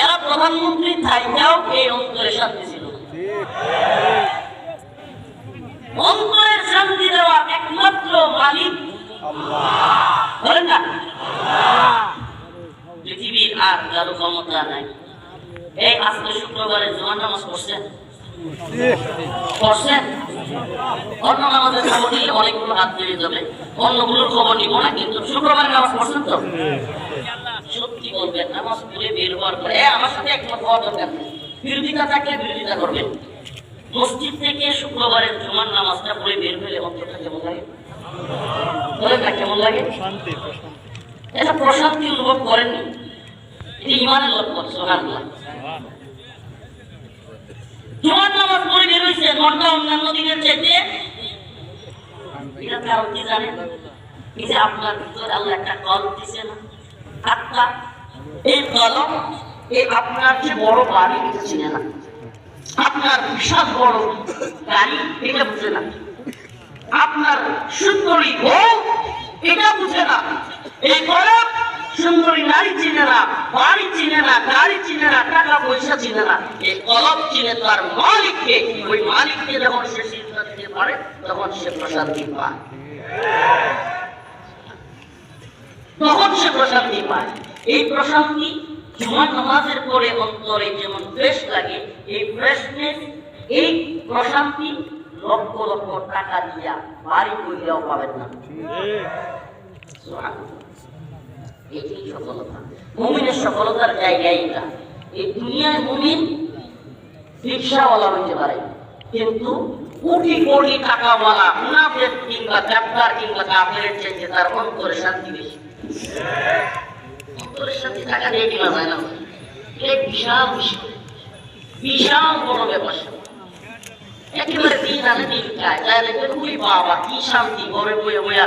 এরা প্রধানমন্ত্রী থাইকাও এই অন্তরে শান্তি অন্তরের শান্তি দেওয়ার একমাত্র মালিক বলেন না? পৃথিবীর আর কারও ক্ষমতা নাই। এই আজকে শুক্রবারে জোয়ান নামাজ পড়ছেন? অন্য নামাজের মসজিদ থেকে শুক্রবারের জুমার নামাজটা পড়ে বের হলে অন্তরটা কেমন লাগে বলেন না কেমন লাগে এটা প্রশান্তি অনুভব করেননি, এটি ইমানের লক্ষণ সোহানুল্লাহ নামাজ পড়ে বের হয়েছে মনটা অন্যান্য দিনের এই আপনার আপনার যে বড় বাড়ি না। আপনার বিশাল বড় গাড়ি এটা বুঝে না। আপনার সুন্দরী বউ, এটা বুঝে না। এই কলম সুন্দরী নারী চিনে না বাড়ি চিনে না গাড়ি চিনে না টাকা পয়সা চিনে না। এই কলম চিনে তার মালিককে ওই মালিককে যখন সে চিন্তা দিতে পারে তখন সে প্রশান্তি পায়। তখন সে প্রশান্তি পায়। এই প্রশান্তি জুমার নামাজের পরে অন্তরে যেমন ফ্রেশ লাগে এই ফ্রেশনেস এই প্রশান্তি লক্ষ লক্ষ টাকা দিয়া বাড়ি করিয়াও পাবেন না। এটি সফলতা মুমিনের সফলতার জায়গায় এটা। এই দুনিয়ায় মুমিন রিক্সাওয়ালা হইতে পারে, কিন্তু কোটি কোটি টাকাওয়ালা, মুনাফেক কিংবা গাদ্দার কিংবা কাফেরের চাইতে তার অন্তরে শান্তি বেশি। অন্তরের শান্তি টাকা দিয়ে কিনা যায় না এটা বিশাল বিশাল বড় ব্যাপার। একেবারে দিন আনে দিন খায়। তাই দেখবেন, উই বাবা, কি শান্তি, ঘরে বয়ে বইয়া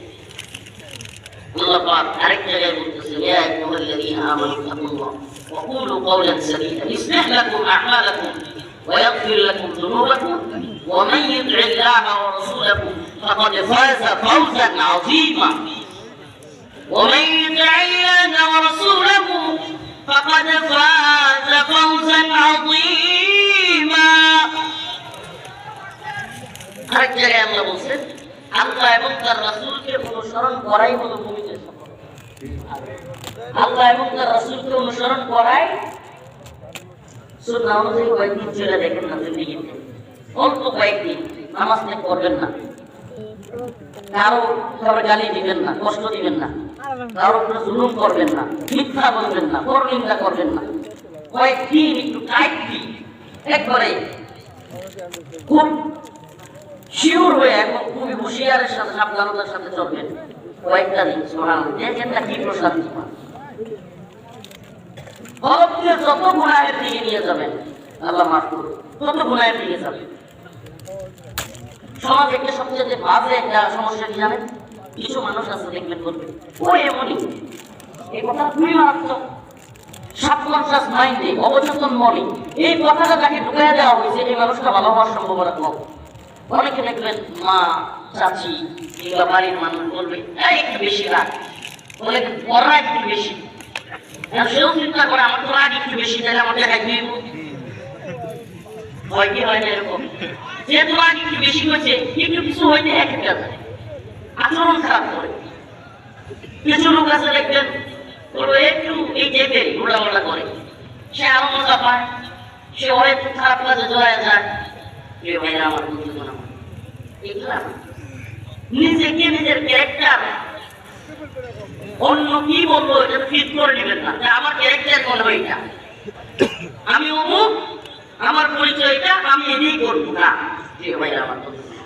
আল্লাহ পাক আরেক জায়গায় বলতেছেন ইয়া আইয়ুহাল্লাযীনা আমানু তাকুল্লাহ ওয়া কুলু কওলান সাদীদা ইসলিহ লাকুম আ'মালাকুম ويغفر لكم ذنوبكم ومن يطع الله ورسوله فقد فاز فوزا عظيما ومن يطع الله ورسوله فقد فاز فوزا عظيما আরেক জায়গায় আল্লাহ বলছেন আল্লাহ এবং তার রাসূলকে অনুসরণ করাই হলো মুমিনের আল্লাহ এবং তার রাসূলকে অনুসরণ করাই সুন্নাহ অনুযায়ী কয়েকদিন চলে দেখেন না জিন্দিগিতে অল্প কয়েকদিন নামাজ ত্যাগ করবেন না। কারও কারও গালি দিবেন না, কষ্ট দিবেন না। কারও উপরে জুলুম করবেন না, মিথ্যা বলবেন না, পরনিন্দা করবেন না। কয়েকদিন একটু টাইট একবারে খুব শিওর হয়ে এবং খুবই হুঁশিয়ারের সাথে সাবধানতার সাথে চলবেন কয়েকটা দিন সোহান দেখেন না কি প্রশান্তি ফলককে যত গুণায়ের দিকে নিয়ে যাবেন আল্লাহ মাফ করুন তত গুণায়ের দিকে যাবেন সমাজ একটা সবচেয়ে বাজে একটা সমস্যা কি জানেন? কিছু মানুষ আছে, দেখবেন বলবে ও এমনই। এই কথা খুবই মারাত্মক। সাবকনশাস মাইন্ডে, অবচেতন মনে। এই কথাটা তাকে ঢুকাইয়া দেওয়া হয়েছে, এই মানুষটা ভালো হওয়ার সম্ভাবনা কম। অনেকে দেখবেন মা, চাচি কিংবা বাড়ির মানুষ বলবে, "এই, একটু বেশি রাগ। বলে, পড়া একটু বেশি। সেও করে, আমার তো একটু বেশি হয় কি হয় না এরকম? যেহেতু একটু বেশি কিছু হইতে এক আচরণ খারাপ করে। একটু এই করে, সে পায়, সে অনেক খারাপ কাজে জড়ায় যায়। প্রিয় ভাইরা আমার না। নিজেকে নিজের ক্যারেক্টার অন্য কি বলবো এটা ফিট করে নেবেন না যে আমার ক্যারেক্টার মনে হয় এটা আমি অমুক আমার পরিচয় এটা আমি এটাই করবো না প্রিয় ভাইরা আমার বন্ধুগণ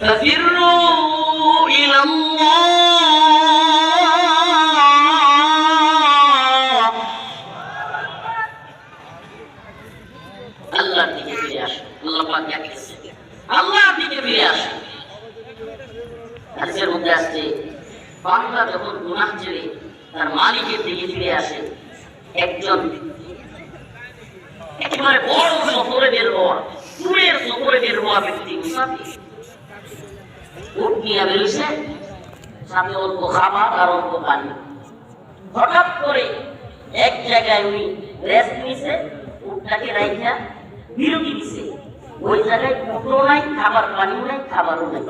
ففروا إلى الله ব্যক্তি মুসাফির উট নিয়ে বেরোছে সাথে অল্প খাবার আর অল্প পানি হঠাৎ করে এক জায়গায় উনি রেস্ট নিছে উটটাকে রাইখা বিরতি দিছে ওই জায়গায় কুটো নাই খাবার পানিও নাই খাবারও নাই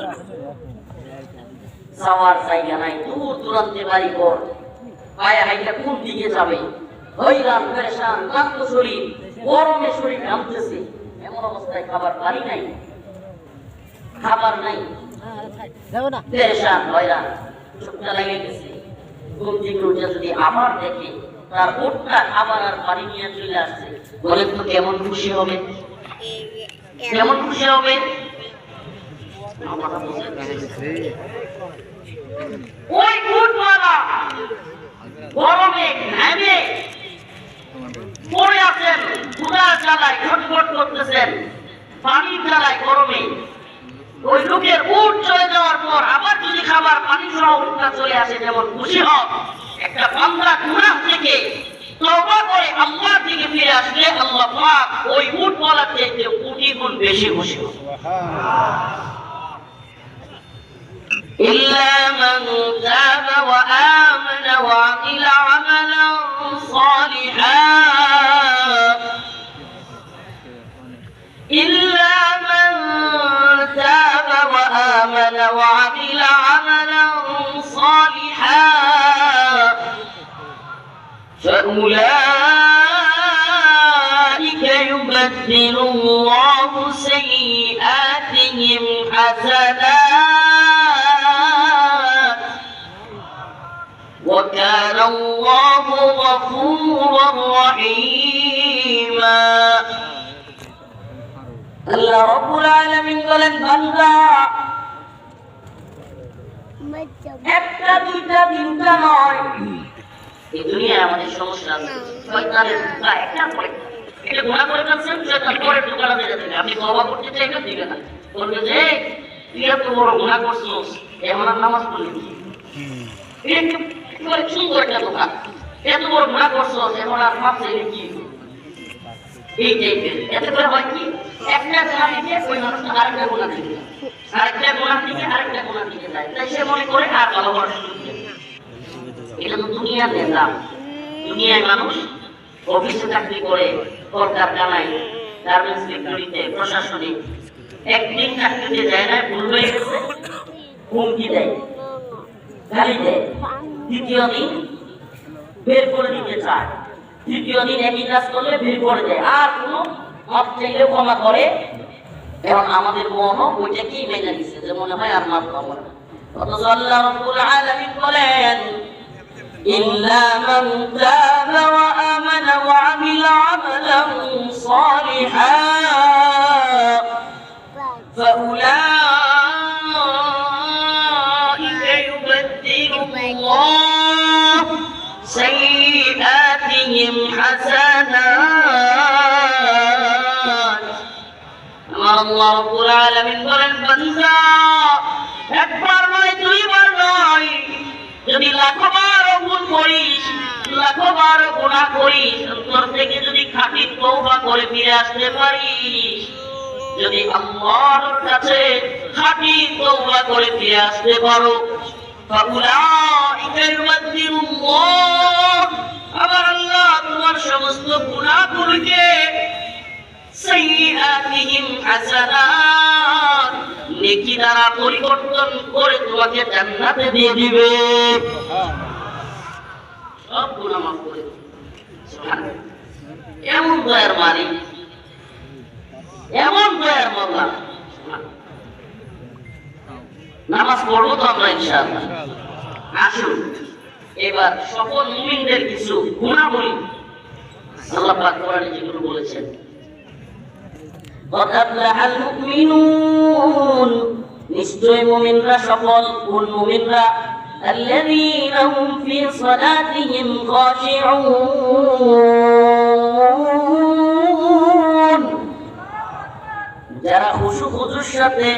যাওয়ার জায়গা নাই দূর দূরান্তে বাড়ি ঘর পায়ে হাইটা কোন দিকে যাবে হইরাম পেরেশান ক্লান্ত শরীর গরমে শরীর ঘামতেছে এমন অবস্থায় খাবার পানি নাই। খাবার নাই। পেরেশান হয়রান। চোখটা লেগে গেছে ঘুম থেকে উঠে যদি আবার দেখে তার খাবার আর পানি নিয়ে চলে আসছে। বলেন তো কেমন খুশি হবে? কেমন খুশি হবে? ওই গরমে ঘামে। পড়ে আছেন জ্বালায় ছটফট করতেছেন। পানির জ্বালায় গরমে। ওই লোকের উট চলে যাওয়ার পর আবার যদি খাবার পানি সহ উঠটা চলে আসে যেমন খুশি হোক একটা বান্দা গুনাহ থেকে তওবা করে আল্লাহর দিকে ফিরে আসলে আল্লাহ পাক ওই উট বলার চাইতে কোটি গুণ বেশি খুশি হবে إلا من تاب وآمن وعمل عملا فأولئك يبدل الله سيئاتهم حسنات وكان الله غفورا رحيما আল্লাহ রব্বুল আলামিন বলেন বান্দা একটা দুইটা তিনটা নয় এই দুনিয়ায় আমাদের সমস্যা আছে শয়তানের ধোঁকা একটা পরে এটা গুণা করে ফেলছেন শয়তান পরে ঢোকাটা দিয়ে যাবে আপনি তওবা করতে চাইবেন দিবে না। বলবে যে "এই, তুই এত বড় গুণা করছিস আর নামাজ পড়লি কি?" এটা সুন্দর একটা দোকান এত বড় গুণা করছিস এখন আর মাপ চাইলে কি? এই টাইপের। এতে করে হয় কি? একটা গুণা থেকে ওই মানুষটা আরেকটা গুণা থেকে যায়। আরেকটা গুণা থেকে আরেকটা গুণা থেকে যায়। তাই সে মনে করে আর ভালো করার। এটা তো দুনিয়ার নিজাম দুনিয়ায় মানুষ অফিসে চাকরি করে কলকারখানায় গার্মেন্টস ফ্যাক্টরিতে, প্রশাসনে। একদিন চাকরিতে যায় না হুমকি দেয় দেয়। দ্বিতীয় দিন বের করে দিতে চায়। তৃতীয় দিন একই কাজ করলে বের করে দেয়। আর কোনো মাপ চাইলেও ক্ষমা করে। এখন আমাদের মনও ওইটাকেই মেনে নিচ্ছে যে মনে হয় আর পাবো না। অথচ আল্লাহ রব্বুল আলামিন বলেন إلا من تاب وآمن وعمل عملا صالحا فأولئك يبدل الله سيئاتهم حسنات. أمر الله رب العالمين. ولن بنزا أكبر যদি লাখবার ভুল করিস, লাখবার গুনাহ করিস অন্তর থেকে যদি খাঁটি তওবা করে ফিরে আসতে পারিস, যদি আল্লাহর কাছে খাঁটি তওবা করে ফিরে আসতে পারো আমার আল্লাহ তোমার সমস্ত গুনাহগুলোকে সাইয়্যাতিহিম হাসানাত নেকি দ্বারা পরিবর্তন করে তোমাকে জান্নাতে দিয়ে দিবে। সব গুণা মাফ করে এমন দয়ার মারি এমন দয়ার মোল্লা নামাজ পড়ব তো আমরা ইনশাআল্লাহ। আসুন। এবার সকল মুমিনদের কিছু গুণাবলী আল্লাহ পাক কোরআনে যেগুলো বলেছেন। নিশ্চয় মুমিনরা সকল কোন মুমিনরা الذين هم في صلاتهم خاشعون যারা খুশু খুজুর সাথে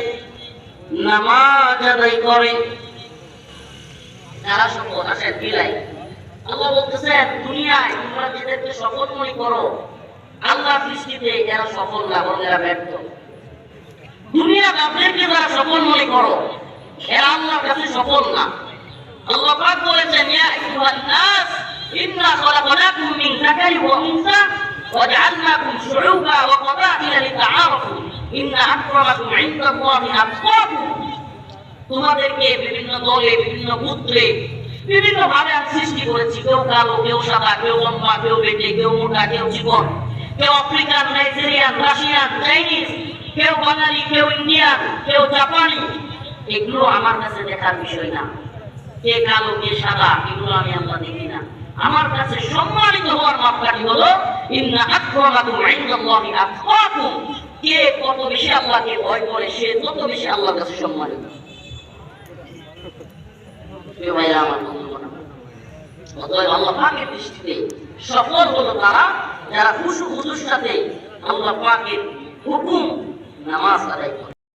নামাজ আদায় করে যারা সফল আসেন বিলাই আল্লাহ বলতেছেন দুনিয়ায় তোমরা যেদেরকে সফল মনে করো আল্লাহ দৃষ্টিতে এরা সফল না বরং এরা ব্যর্থ দুনিয়া আপনাদেরকে যারা সফল মনে করো এরা আল্লাহর কাছে সফল না আল্লাহ পাক বলেছেন ইয়া আইয়ুহান নাস ইন্না খলাকনাকুম মিন যাকারি ওয়া উনসা وجعلناكم شعوبا وقبائل لتعارفوا إن أكرمكم عند الله أتقاكم তোমাদেরকে বিভিন্ন দলে বিভিন্ন পুত্রে বিভিন্ন ভাবে আমি সৃষ্টি করেছি কেউ কালো কেউ সাদা কেউ লম্বা কেউ বেটে কেউ মোটা কেউ চিকন কেউ আফ্রিকান, নাইজেরিয়ান, রাশিয়ান, চাইনিজ, কেউ বাঙালি, কেউ ইন্ডিয়ান, কেউ জাপানি, এগুলো আমার কাছে দেখার বিষয় না। কে কালো, কে সাদা, এগুলো আমি আল্লাহ দেখি না। আমার কাছে সম্মানিত হওয়ার মাপকাঠি হলো, ইন্না আকরামাকুম ইনদাল্লাহি আতকাকুম কে কত বেশি আল্লাহকে ভয় করে, সে তত বেশি আল্লাহর কাছে সম্মানিত। আমার আল্লাহ দৃষ্টিতে তারা যারা খুশু খুশুর সাথে আল্লাহ পাকের হুকুম নামাজ আদায় করে।